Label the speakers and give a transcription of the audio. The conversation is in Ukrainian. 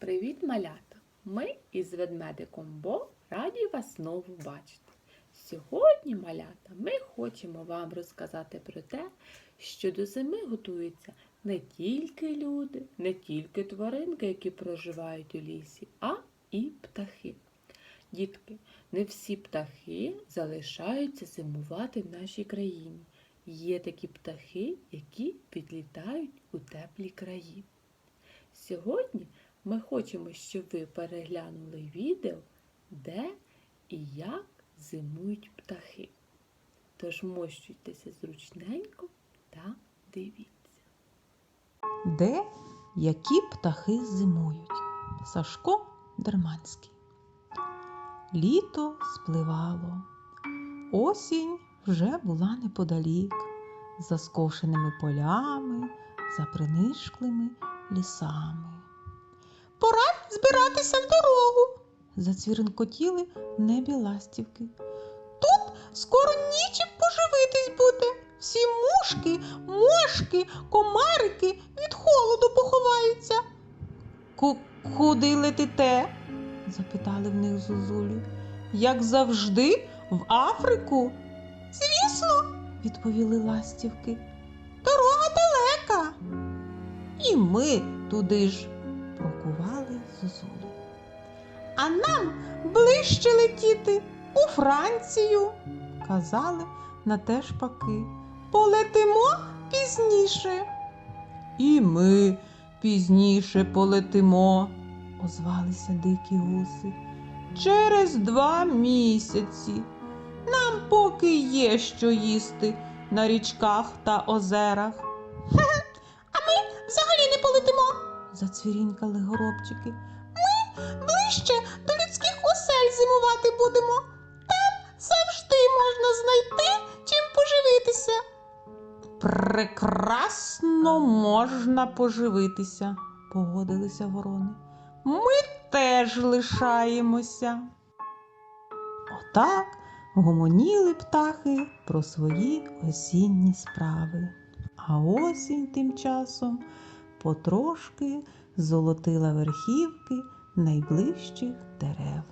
Speaker 1: Привіт, малята! Ми із ведмедиком Бо раді вас знову бачити. Сьогодні, малята, ми хочемо вам розказати про те, що до зими готуються не тільки люди, не тільки тваринки, які проживають у лісі, а і птахи. Дітки, не всі птахи залишаються зимувати в нашій країні. Є такі птахи, які підлітають у теплі краї. Сьогодні ми хочемо, щоб ви переглянули відео, де і як зимують птахи. Тож мощуйтеся зручненько та дивіться.
Speaker 2: Де які птахи зимують? Сашко Дерманський. Літо спливало. Осінь вже була неподалік, за скошеними полями, за принишклими лісами. Пора збиратися в дорогу, зацвіринкотіли в небі ластівки. Тут скоро нічим поживитись буде. Всі мушки, мошки, комарики від холоду поховаються. Ку- куди летите? запитали в них зозулі. Як завжди, в Африку. Звісно, відповіли ластівки. Дорога далека. І ми туди ж прокували зозулі. А нам ближче летіти у Францію, казали на те шпаки. Полетимо пізніше. І ми пізніше полетимо, озвалися дикі гуси. Через два місяці. Нам поки є що їсти на річках та озерах. Зацвірінькали горобчики. Ми ближче до людських осель зимувати будемо. Там завжди можна знайти чим поживитися. Прекрасно можна поживитися, погодилися ворони. Ми теж лишаємося. Отак гомоніли птахи про свої осінні справи. А осінь тим часом потрошки золотила верхівки найближчих дерев.